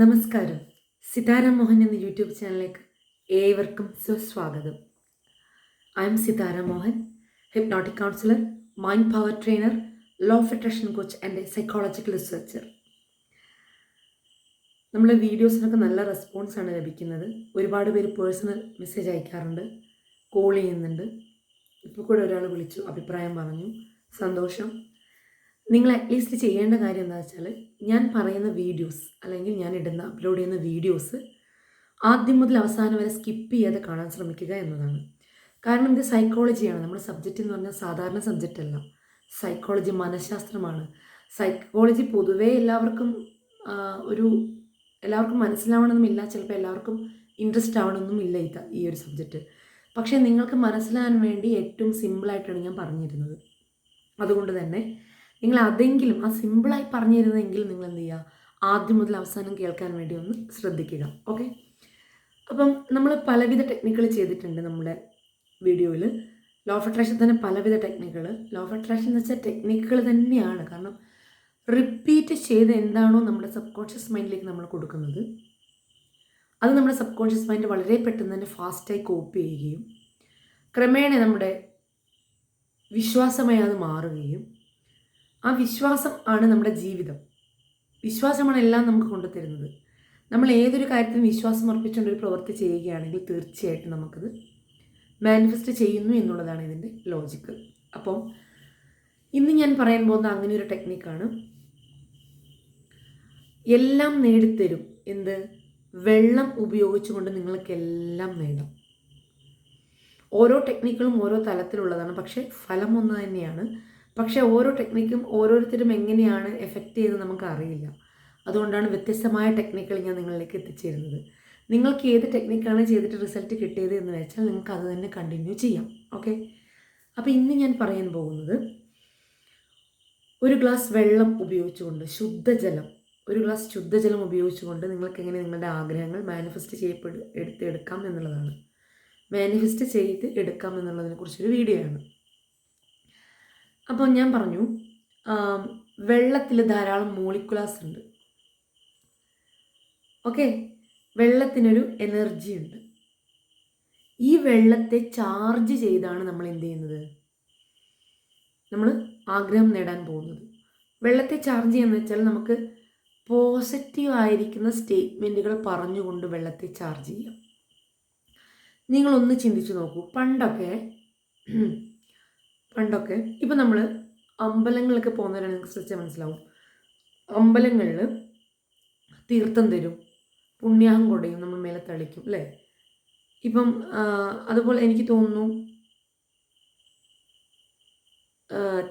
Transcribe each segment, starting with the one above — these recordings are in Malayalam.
നമസ്കാരം. സിതാര മോഹൻ എന്ന യൂട്യൂബ് ചാനലിലേക്ക് ഏവർക്കും സുസ്വാഗതം. I'm Sithara Mohan hypnotic counsellor mind power trainer law of attraction coach and psychological researcher നമ്മളെ വീഡിയോസിനൊക്കെ നല്ല റെസ്പോൺസാണ് ലഭിക്കുന്നത്. ഒരുപാട് പേര് പേഴ്സണൽ മെസ്സേജ് അയക്കാറുണ്ട് കോൾ ചെയ്യുന്നുണ്ട്. ഇപ്പോൾ കൂടെ ഒരാൾ വിളിച്ചു അഭിപ്രായം പറഞ്ഞു സന്തോഷം. നിങ്ങൾ അറ്റ്ലീസ്റ്റ് ചെയ്യേണ്ട കാര്യം എന്താ വെച്ചാൽ ഞാൻ പറയുന്ന വീഡിയോസ് അല്ലെങ്കിൽ ഞാൻ ഇടുന്ന അപ്ലോഡ് ചെയ്യുന്ന വീഡിയോസ് ആദ്യം മുതൽ അവസാനം വരെ സ്കിപ്പ് ചെയ്യാതെ കാണാൻ ശ്രമിക്കുക എന്നതാണ്. കാരണം ഇത് സൈക്കോളജിയാണ് നമ്മുടെ സബ്ജക്റ്റ് എന്ന് പറഞ്ഞാൽ സാധാരണ സബ്ജക്റ്റ് അല്ല. സൈക്കോളജി മനഃശാസ്ത്രമാണ്. സൈക്കോളജി പൊതുവേ എല്ലാവർക്കും ഒരു എല്ലാവർക്കും മനസ്സിലാവണമെന്നില്ല. ചിലപ്പോൾ എല്ലാവർക്കും ഇൻട്രസ്റ്റ് ആവണമെന്നും ഇല്ല ഈ ഒരു സബ്ജക്റ്റ് പക്ഷേ നിങ്ങൾക്ക് മനസ്സിലാകാൻ വേണ്ടി ഏറ്റവും സിമ്പിളായിട്ടാണ് ഞാൻ പറഞ്ഞിരുന്നത്. അതുകൊണ്ട് തന്നെ നിങ്ങൾ അതെങ്കിലും ആ സിമ്പിളായി പറഞ്ഞു തരുന്നതെങ്കിലും നിങ്ങൾ എന്ത് ചെയ്യുക ആദ്യം മുതൽ അവസാനം കേൾക്കാൻ വേണ്ടി ഒന്ന് ശ്രദ്ധിക്കുക. ഓക്കെ? അപ്പം നമ്മൾ പലവിധ ടെക്നിക്കുകൾ ചെയ്തിട്ടുണ്ട് നമ്മുടെ വീഡിയോയിൽ ലോ ഓഫ് അട്രാക്ഷൻ തന്നെ പലവിധ ടെക്നിക്കുകൾ ലോ ഓഫ് അട്രാക്ഷൻ എന്ന് വെച്ചാൽ ടെക്നിക്കുകൾ തന്നെയാണ്. കാരണം റിപ്പീറ്റ് ചെയ്ത് എന്താണോ നമ്മുടെ സബ് കോൺഷ്യസ് മൈൻഡിലേക്ക് നമ്മൾ കൊടുക്കുന്നത്. അത് നമ്മുടെ സബ് കോൺഷ്യസ് മൈൻഡ് വളരെ പെട്ടെന്ന് തന്നെ ഫാസ്റ്റായി കോപ്പി ചെയ്യുകയും ക്രമേണ നമ്മുടെ വിശ്വാസമായി അത് മാറുകയും ആ വിശ്വാസം ആണ് നമ്മുടെ ജീവിതം. വിശ്വാസമാണ് എല്ലാം നമുക്ക് കൊണ്ടുതരുന്നത് നമ്മൾ ഏതൊരു കാര്യത്തിലും വിശ്വാസം അർപ്പിച്ചുകൊണ്ട് ഒരു പ്രവൃത്തി ചെയ്യുകയാണെങ്കിൽ തീർച്ചയായിട്ടും നമുക്കത് മാനിഫെസ്റ്റ് ചെയ്യുന്നു എന്നുള്ളതാണ് ഇതിന്റെ ലോജിക്ക് അപ്പം ഇന്ന് ഞാൻ പറയാൻ പോകുന്ന അങ്ങനെ ഒരു ടെക്നിക്കാണ് എല്ലാം നേടിത്തരും. എന്ത്? വെള്ളം ഉപയോഗിച്ചുകൊണ്ട് നിങ്ങൾക്ക് എല്ലാം നേടാം. ഓരോ ടെക്നിക്കുകളും ഓരോ തലത്തിലുള്ളതാണ്. പക്ഷേ ഫലം ഒന്ന് തന്നെയാണ്. പക്ഷേ ഓരോ ടെക്നിക്കും ഓരോരുത്തരും എങ്ങനെയാണ് എഫക്റ്റ് ചെയ്യുന്നത് നമുക്ക് അറിയില്ല അതുകൊണ്ടാണ് വ്യത്യസ്തമായ ടെക്നിക്കുകൾ ഞാൻ നിങ്ങളിലേക്ക് എത്തിച്ചേരുന്നത്. നിങ്ങൾക്ക് ഏത് ടെക്നിക്കാണ് ചെയ്തിട്ട് റിസൾട്ട് കിട്ടിയത് എന്ന് വെച്ചാൽ നിങ്ങൾക്ക് അത് തന്നെ കണ്ടിന്യൂ ചെയ്യാം. ഓക്കെ അപ്പോൾ ഇന്ന് ഞാൻ പറയാൻ പോകുന്നത് ഒരു ഗ്ലാസ് വെള്ളം ഉപയോഗിച്ചുകൊണ്ട് ശുദ്ധജലം ഒരു ഗ്ലാസ് ശുദ്ധജലം ഉപയോഗിച്ചുകൊണ്ട് നിങ്ങൾക്ക് എങ്ങനെ നിങ്ങളുടെ ആഗ്രഹങ്ങൾ മാനിഫെസ്റ്റ് ചെയ്യപ്പെടു എടുത്തെടുക്കാം എന്നുള്ളതാണ്. മാനിഫെസ്റ്റ് ചെയ്ത് എടുക്കാം എന്നുള്ളതിനെ കുറിച്ചൊരു വീഡിയോ ആണ്. അപ്പോൾ ഞാൻ പറഞ്ഞു വെള്ളത്തിൽ ധാരാളം മോളിക്കുലാസ് ഉണ്ട്. ഓക്കെ വെള്ളത്തിനൊരു എനർജി ഉണ്ട്. ഈ വെള്ളത്തെ ചാർജ് ചെയ്താണ് നമ്മൾ എന്ത് ചെയ്യുന്നത്? നമ്മൾ ആഗ്രഹം നേടാൻ പോകുന്നത്. വെള്ളത്തെ ചാർജ് ചെയ്യാന്ന് വെച്ചാൽ നമുക്ക് പോസിറ്റീവ് ആയിരിക്കുന്ന സ്റ്റേറ്റ്മെന്റുകൾ പറഞ്ഞുകൊണ്ട് വെള്ളത്തെ ചാർജ് ചെയ്യാം. നിങ്ങളൊന്ന് ചിന്തിച്ചു നോക്കൂ. പണ്ടൊക്കെ പണ്ടൊക്കെ ഇപ്പം നമ്മൾ അമ്പലങ്ങളിലൊക്കെ പോകുന്നവരാണ് നിങ്ങൾക്ക് മനസ്സിലാവും. അമ്പലങ്ങളിൽ തീർത്ഥം തരും പുണ്യാഹം കൊടയും നമ്മൾ മേലെ തളിക്കും അല്ലേ? ഇപ്പം അതുപോലെ എനിക്ക് തോന്നുന്നു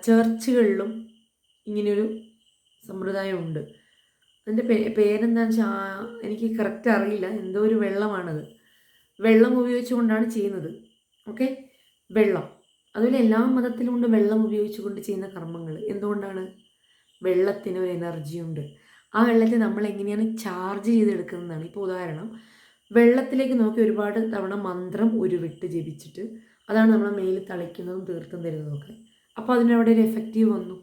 ചർച്ചുകളിലും ഇങ്ങനെയൊരു സമ്പ്രദായമുണ്ട് അതിന്റെ പേ പേരെന്താണെന്ന് വെച്ചാൽ എനിക്ക് കറക്റ്റ് അറിയില്ല എന്തോ ഒരു വെള്ളമാണത്. വെള്ളം ഉപയോഗിച്ചുകൊണ്ടാണ് ചെയ്യുന്നത്. ഓക്കെ വെള്ളം. അതുപോലെ എല്ലാ മതത്തിലും ഉണ്ട് വെള്ളം ഉപയോഗിച്ചുകൊണ്ട് ചെയ്യുന്ന കർമ്മങ്ങൾ. എന്തുകൊണ്ടാണ്? വെള്ളത്തിന് ഒരു എനർജി ഉണ്ട്. ആ വെള്ളത്തെ നമ്മൾ എങ്ങനെയാണ് ചാർജ് ചെയ്തെടുക്കുന്നതാണ്. ഇപ്പോൾ ഉദാഹരണം വെള്ളത്തിലേക്ക് നോക്കി ഒരുപാട് തവണ മന്ത്രം ഉരുവിട്ട് ജപിച്ചിട്ട് അതാണ് നമ്മളെ മേലിൽ തളിക്കുന്നതും തീർത്തും തരുന്നതും ഒക്കെ. അപ്പോൾ അതിനവിടെ ഒരു എഫക്റ്റീവ് വന്നു.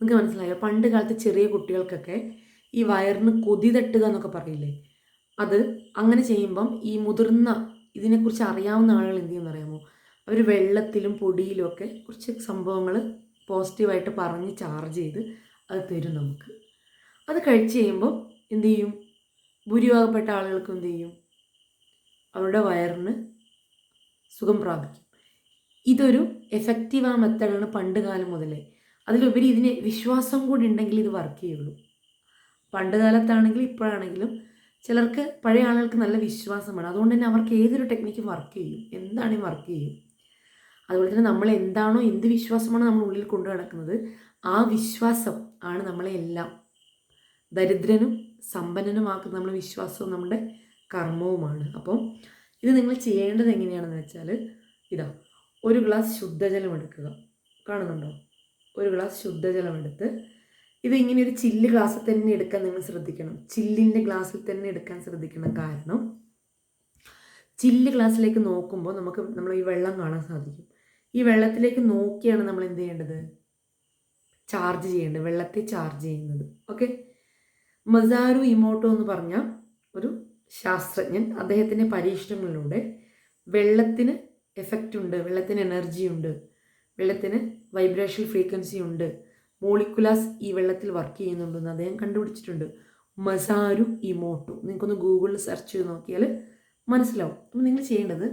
നിങ്ങൾക്ക് മനസ്സിലായോ? പണ്ട് കാലത്ത് ചെറിയ കുട്ടികൾക്കൊക്കെ ഈ വയറിന് കൊതി തട്ടുക എന്നൊക്കെ പറയില്ലേ? അത് അങ്ങനെ ചെയ്യുമ്പം ഈ മുതിർന്ന ഇതിനെക്കുറിച്ച് അറിയാവുന്ന ആളുകൾ എന്ത് ചെയ്യുമെന്ന് അറിയാമോ അവർ വെള്ളത്തിലും പൊടിയിലും ഒക്കെ കുറച്ച് സംഭവങ്ങൾ പോസിറ്റീവായിട്ട് പറഞ്ഞ് ചാർജ് ചെയ്ത് അത് തരും നമുക്ക്. അത് കഴിച്ച് കഴിയുമ്പോൾ എന്തു ചെയ്യും? ഭൂരിഭാഗപ്പെട്ട ആളുകൾക്ക് എന്തു ചെയ്യും? അവരുടെ വയറിന് സുഖം പ്രാപിക്കും. ഇതൊരു എഫക്റ്റീവ് ആ മെത്തഡാണ് പണ്ട് കാലം മുതലേ. അതിലുപരി ഇതിന് വിശ്വാസം കൂടി ഉണ്ടെങ്കിൽ ഇത് വർക്ക് ചെയ്യുള്ളൂ. പണ്ട് കാലത്താണെങ്കിലും ഇപ്പോഴാണെങ്കിലും ചിലർക്ക് പഴയ ആളുകൾക്ക് നല്ല വിശ്വാസമാണ്. അതുകൊണ്ട് തന്നെ അവർക്ക് ഏതൊരു ടെക്നിക്കും വർക്ക് ചെയ്യും. എന്താണെങ്കിലും വർക്ക് ചെയ്യും? അതുപോലെ തന്നെ നമ്മൾ എന്താണോ എന്ത് വിശ്വാസമാണോ നമ്മൾ ഉള്ളിൽ കൊണ്ടു നടക്കുന്നത് ആ വിശ്വാസം ആണ് നമ്മളെ എല്ലാം ദരിദ്രനും സമ്പന്നനുമാക്കുന്ന നമ്മുടെ വിശ്വാസവും നമ്മുടെ കർമ്മവുമാണ്. അപ്പം ഇത് നിങ്ങൾ ചെയ്യേണ്ടത് എങ്ങനെയാണെന്ന് വെച്ചാൽ ഇതാ ഒരു ഗ്ലാസ് ശുദ്ധജലം എടുക്കുക. കാണുന്നുണ്ടോ? ഒരു ഗ്ലാസ് ശുദ്ധജലം എടുത്ത് ഇത് ഇങ്ങനെ ഒരു ചില്ല് ഗ്ലാസ്സിൽ തന്നെ എടുക്കാൻ നിങ്ങൾ ശ്രദ്ധിക്കണം. ചില്ലിന്റെ ഗ്ലാസ്സിൽ തന്നെ എടുക്കാൻ ശ്രദ്ധിക്കണം. കാരണം ചില്ല് ഗ്ലാസ്സിലേക്ക് നോക്കുമ്പോൾ നമുക്ക് നമ്മൾ ഈ വെള്ളം കാണാൻ സാധിക്കും. ഈ വെള്ളത്തിലേക്ക് നോക്കിയാണ് നമ്മൾ എന്ത് ചെയ്യേണ്ടത്? ചാർജ് ചെയ്യേണ്ടത്. വെള്ളത്തെ ചാർജ് ചെയ്യുന്നത്. ഓക്കെ? മസാരു ഇമോട്ടോ എന്ന് പറഞ്ഞ ഒരു ശാസ്ത്രജ്ഞൻ അദ്ദേഹത്തിന്റെ പരീക്ഷണങ്ങളിലൂടെ വെള്ളത്തിന് എഫക്റ്റ് ഉണ്ട് വെള്ളത്തിന് എനർജി ഉണ്ട് വെള്ളത്തിന് വൈബ്രേഷൻ ഫ്രീക്വൻസി ഉണ്ട് മോളിക്കുലാസ് ഈ വെള്ളത്തിൽ വർക്ക് ചെയ്യുന്നുണ്ടെന്ന് അദ്ദേഹം കണ്ടുപിടിച്ചിട്ടുണ്ട്. മസാരു ഇമോട്ടോ. നിങ്ങൾക്കൊന്ന് ഗൂഗിളിൽ സെർച്ച് ചെയ്ത് നോക്കിയാൽ മനസ്സിലാവും. അപ്പം നിങ്ങൾ ചെയ്യേണ്ടത്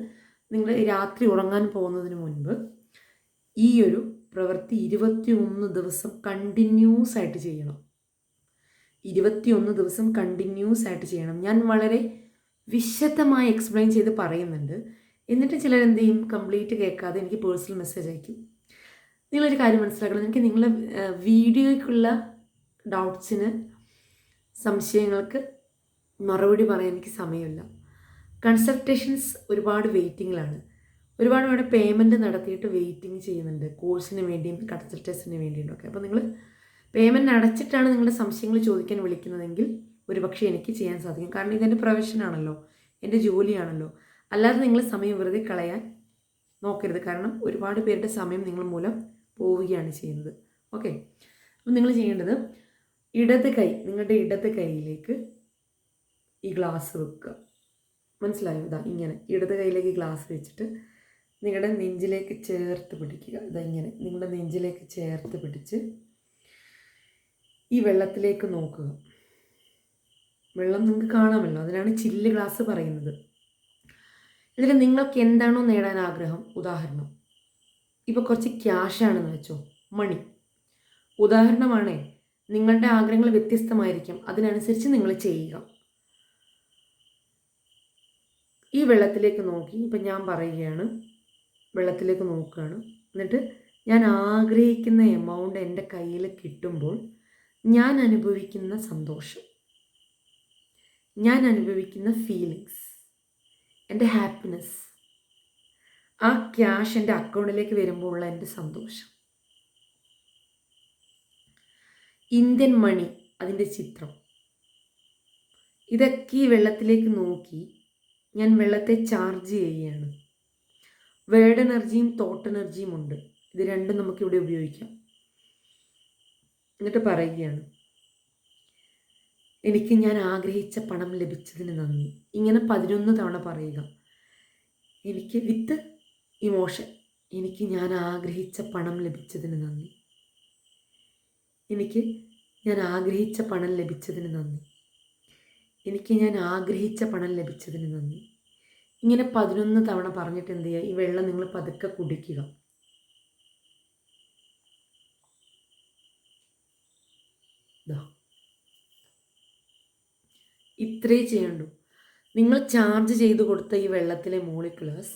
നിങ്ങൾ രാത്രി ഉറങ്ങാൻ പോകുന്നതിന് മുൻപ് ഈ ഒരു പ്രവൃത്തി ഇരുപത്തിയൊന്ന് ദിവസം കണ്ടിന്യൂസ് ആയിട്ട് ചെയ്യണം. ഇരുപത്തിയൊന്ന് ദിവസം കണ്ടിന്യൂസ് ആയിട്ട് ചെയ്യണം. ഞാൻ വളരെ വിശദമായി എക്സ്പ്ലെയിൻ ചെയ്ത് പറയുന്നുണ്ട്. എന്നിട്ട് ചിലരെന്ത് ചെയ്യും കംപ്ലീറ്റ് കേൾക്കാതെ എനിക്ക് പേഴ്സണൽ മെസ്സേജ് അയക്കും. നിങ്ങളൊരു കാര്യം മനസ്സിലാക്കണം. എനിക്ക് നിങ്ങളെ വീഡിയോയ്ക്കുള്ള ഡൗട്ട്സിന് സംശയങ്ങൾക്ക് മറുപടി പറയാൻ എനിക്ക് സമയമില്ല. കൺസൾട്ടേഷൻസ് ഒരുപാട് വെയിറ്റിങ്ങിലാണ്. ഒരുപാട് പേരുടെ പേയ്മെന്റ് നടത്തിയിട്ട് വെയിറ്റിംഗ് ചെയ്യുന്നുണ്ട്. കോഴ്സിന് വേണ്ടിയും കൺസൾട്ടേഷന് വേണ്ടിയും ഒക്കെ. അപ്പോൾ നിങ്ങൾ പേയ്മെന്റ് അടച്ചിട്ടാണ് നിങ്ങളുടെ സംശയങ്ങൾ ചോദിക്കാൻ വിളിക്കുന്നതെങ്കിൽ ഒരുപക്ഷെ എനിക്ക് ചെയ്യാൻ സാധിക്കും. കാരണം ഇതെന്റെ പ്രൊഫഷനാണല്ലോ എന്റെ ജോലിയാണല്ലോ. അല്ലാതെ നിങ്ങൾ സമയം വെറുതെ കളയാൻ നോക്കരുത്. കാരണം ഒരുപാട് പേരുടെ സമയം നിങ്ങൾ മൂലം പോവുകയാണ് ചെയ്യുന്നത്. ഓക്കെ. അപ്പം നിങ്ങൾ ചെയ്യേണ്ടത് ഇടത് കൈ നിങ്ങളുടെ ഇടത് കൈയിലേക്ക് ഈ ഗ്ലാസ് വെക്കുക. മനസ്സിലായോ? ഇതാ ഇങ്ങനെ ഇടത് കൈയിലേക്ക് ഗ്ലാസ് വെച്ചിട്ട് നിങ്ങളുടെ നെഞ്ചിലേക്ക് ചേർത്ത് പിടിക്കുക. ഇതാ ഇങ്ങനെ നിങ്ങളുടെ നെഞ്ചിലേക്ക് ചേർത്ത് പിടിച്ച് ഈ വെള്ളത്തിലേക്ക് നോക്കുക. വെള്ളം നിങ്ങൾക്ക് കാണാമല്ലോ? അതിനാണ് ചില്ല് ഗ്ലാസ് പറയുന്നത്. ഇതിൽ നിങ്ങൾക്ക് എന്താണോ നേടാൻ ആഗ്രഹം? ഉദാഹരണം. ഇപ്പോൾ കുറച്ച് ക്യാഷാണെന്ന് വെച്ചോ. മണി. ഉദാഹരണമാണേ നിങ്ങളുടെ ആഗ്രഹങ്ങൾ വ്യത്യസ്തമായിരിക്കും. അതിനനുസരിച്ച് നിങ്ങൾ ചെയ്യുക. ഈ വെള്ളത്തിലേക്ക് നോക്കി. ഇപ്പം ഞാൻ പറയുകയാണ്. വെള്ളത്തിലേക്ക് നോക്കുകയാണ്. എന്നിട്ട് ഞാൻ ആഗ്രഹിക്കുന്ന എമൗണ്ട് എന്റെ കയ്യിൽ കിട്ടുമ്പോൾ ഞാൻ അനുഭവിക്കുന്ന സന്തോഷം. ഞാൻ അനുഭവിക്കുന്ന ഫീലിങ്സ് എന്റെ ഹാപ്പിനെസ് ആ ക്യാഷ് എന്റെ അക്കൗണ്ടിലേക്ക് വരുമ്പോൾ ഉള്ള എന്റെ സന്തോഷം. ഇന്ത്യൻ മണി അതിന്റെ ചിത്രം. ഇതൊക്കെ ഈ വെള്ളത്തിലേക്ക് നോക്കി ഞാൻ വെള്ളത്തെ ചാർജ് ചെയ്യുകയാണ് വേർഡ് എനർജിയും തോട്ട് എനർജിയും ഉണ്ട്. ഇത് രണ്ടും നമുക്കിവിടെ ഉപയോഗിക്കാം. എന്നിട്ട് പറയുകയാണ് എനിക്ക് ഞാൻ ആഗ്രഹിച്ച പണം ലഭിച്ചതിന് നന്ദി. ഇങ്ങനെ പതിനൊന്ന് തവണ പറയുക. എനിക്ക് വിത്ത് ഇമോഷൻ. എനിക്ക് ഞാൻ ആഗ്രഹിച്ച പണം ലഭിച്ചതിന് നന്ദി. എനിക്ക് ഞാൻ ആഗ്രഹിച്ച പണം ലഭിച്ചതിന് നന്ദി. എനിക്ക് ഞാൻ ആഗ്രഹിച്ച പണം ലഭിച്ചതിന് നന്ദി. ഇങ്ങനെ പതിനൊന്ന് തവണ പറഞ്ഞിട്ട് എന്ത് ചെയ്യുക ഈ വെള്ളം നിങ്ങൾ പതുക്കെ കുടിക്കുക. ഇത്രേ ചെയ്യണ്ടു. നിങ്ങൾ ചാർജ് ചെയ്ത് കൊടുത്ത ഈ വെള്ളത്തിലെ മോളിക്കുലേഴ്സ്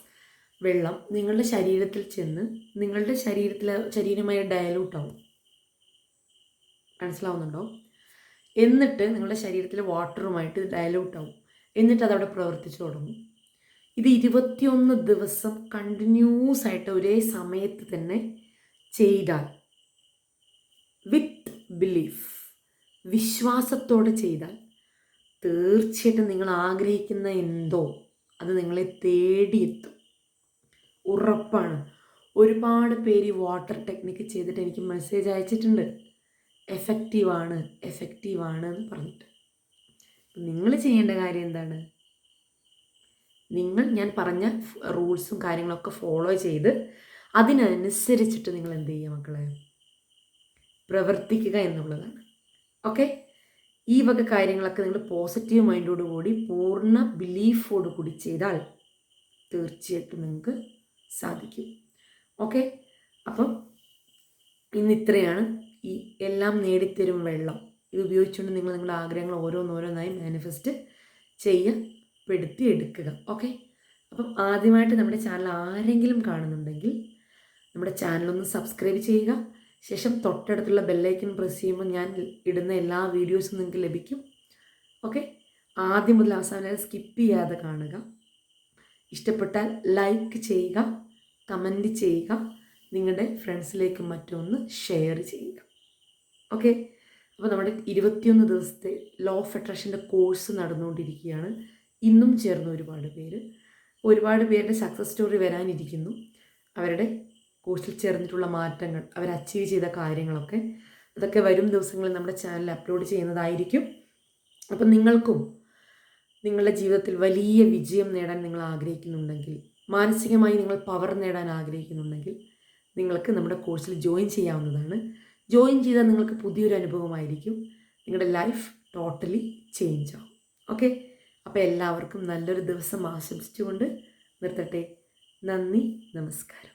വെള്ളം നിങ്ങളുടെ ശരീരത്തിൽ ചെന്ന് നിങ്ങളുടെ ശരീരത്തിലെ ശരീരമായി ഡയലൂട്ട് ആവും മനസ്സിലാവുന്നുണ്ടോ? എന്നിട്ട് നിങ്ങളുടെ ശരീരത്തിൽ വാട്ടറുമായിട്ട് ഡയലൂട്ട് ആവും. എന്നിട്ട് അതവിടെ പ്രവർത്തിച്ചു തുടങ്ങും. ഇത് ഇരുപത്തിയൊന്ന് ദിവസം കണ്ടിന്യൂസ് ആയിട്ട് ഒരേ സമയത്ത് തന്നെ ചെയ്താൽ വിത്ത് ബിലീഫ് വിശ്വാസത്തോടെ ചെയ്താൽ തീർച്ചയായിട്ടും നിങ്ങൾ ആഗ്രഹിക്കുന്ന എന്തോ അത് നിങ്ങളെ തേടിയെത്തും. ഉറപ്പാണ്. ഒരുപാട് പേര് ഈ വാട്ടർ ടെക്നിക്ക് ചെയ്തിട്ട് എനിക്ക് മെസ്സേജ് അയച്ചിട്ടുണ്ട്. എഫക്റ്റീവാണ് എഫക്റ്റീവാണ് എന്ന് പറഞ്ഞിട്ട്. നിങ്ങൾ ചെയ്യേണ്ട കാര്യം എന്താണ്? നിങ്ങൾ ഞാൻ പറഞ്ഞ റൂൾസും കാര്യങ്ങളൊക്കെ ഫോളോ ചെയ്ത് അതിനനുസരിച്ചിട്ട് നിങ്ങൾ എന്ത് ചെയ്യുക മക്കളെ? പ്രവർത്തിക്കുക എന്നുള്ളതാണ്. ഓക്കെ ഈ വക കാര്യങ്ങളൊക്കെ നിങ്ങൾ പോസിറ്റീവ് മൈൻഡോട് കൂടി പൂർണ ബിലീഫോട് കൂടി ചെയ്താൽ തീർച്ചയായിട്ടും നിങ്ങൾക്ക് സാധിക്കും. ഓക്കെ അപ്പം ഇന്ന് ഇത്രയാണ്. ഈ എല്ലാം നേടിത്തരും വെള്ളം. ഇത് ഉപയോഗിച്ചുകൊണ്ട് നിങ്ങൾ നിങ്ങളുടെ ആഗ്രഹങ്ങൾ ഓരോന്നോരോന്നായി മാനിഫെസ്റ്റ് ചെയ്യപ്പെടുത്തി എടുക്കുക ഓക്കെ അപ്പം ആദ്യമായിട്ട് നമ്മുടെ ചാനൽ ആരെങ്കിലും കാണുന്നുണ്ടെങ്കിൽ നമ്മുടെ ചാനലൊന്ന് സബ്സ്ക്രൈബ് ചെയ്യുക. ശേഷം തൊട്ടടുത്തുള്ള ബെല്ലൈക്കൻ പ്രസ് ചെയ്യുമ്പോൾ ഞാൻ ഇടുന്ന എല്ലാ വീഡിയോസും നിങ്ങൾക്ക് ലഭിക്കും. ഓക്കെ ആദ്യം മുതൽ അവസാനം വരെ സ്കിപ്പ് ചെയ്യാതെ കാണുക. ഇഷ്ടപ്പെട്ടാൽ ലൈക്ക് ചെയ്യുക കമന്റ് ചെയ്യുക നിങ്ങളുടെ ഫ്രണ്ട്സിലേക്കും മറ്റൊന്ന് ഷെയർ ചെയ്യുക. ഓക്കെ അപ്പോൾ നമ്മുടെ ഇരുപത്തിയൊന്ന് ദിവസത്തെ ലോ ഓഫ് അട്രാക്ഷന്റെ കോഴ്സ് നടന്നുകൊണ്ടിരിക്കുകയാണ്. ഇന്നും ചേർന്ന ഒരുപാട് പേര്. ഒരുപാട് പേരുടെ സക്സസ് സ്റ്റോറി വരാനിരിക്കുന്നു. അവരുടെ കോഴ്സിൽ ചേർന്നിട്ടുള്ള മാറ്റങ്ങൾ അവർ അച്ചീവ് ചെയ്ത കാര്യങ്ങളൊക്കെ അതൊക്കെ വരും ദിവസങ്ങളിൽ നമ്മുടെ ചാനലിൽ അപ്ലോഡ് ചെയ്യുന്നതായിരിക്കും. അപ്പം നിങ്ങൾക്കും നിങ്ങളുടെ ജീവിതത്തിൽ വലിയ വിജയം നേടാൻ നിങ്ങൾ ആഗ്രഹിക്കുന്നുണ്ടെങ്കിൽ മാനസികമായി നിങ്ങൾ പവർ നേടാൻ ആഗ്രഹിക്കുന്നുണ്ടെങ്കിൽ നിങ്ങൾക്ക് നമ്മുടെ കോഴ്സിൽ ജോയിൻ ചെയ്യാവുന്നതാണ്. ജോയിൻ ചെയ്താൽ നിങ്ങൾക്ക് പുതിയൊരു അനുഭവമായിരിക്കും. നിങ്ങളുടെ ലൈഫ് ടോട്ടലി ചേഞ്ച് ആവും. ഓക്കെ അപ്പോൾ എല്ലാവർക്കും നല്ലൊരു ദിവസം ആശംസിച്ചുകൊണ്ട് നിർത്തട്ടെ. നന്ദി നമസ്കാരം.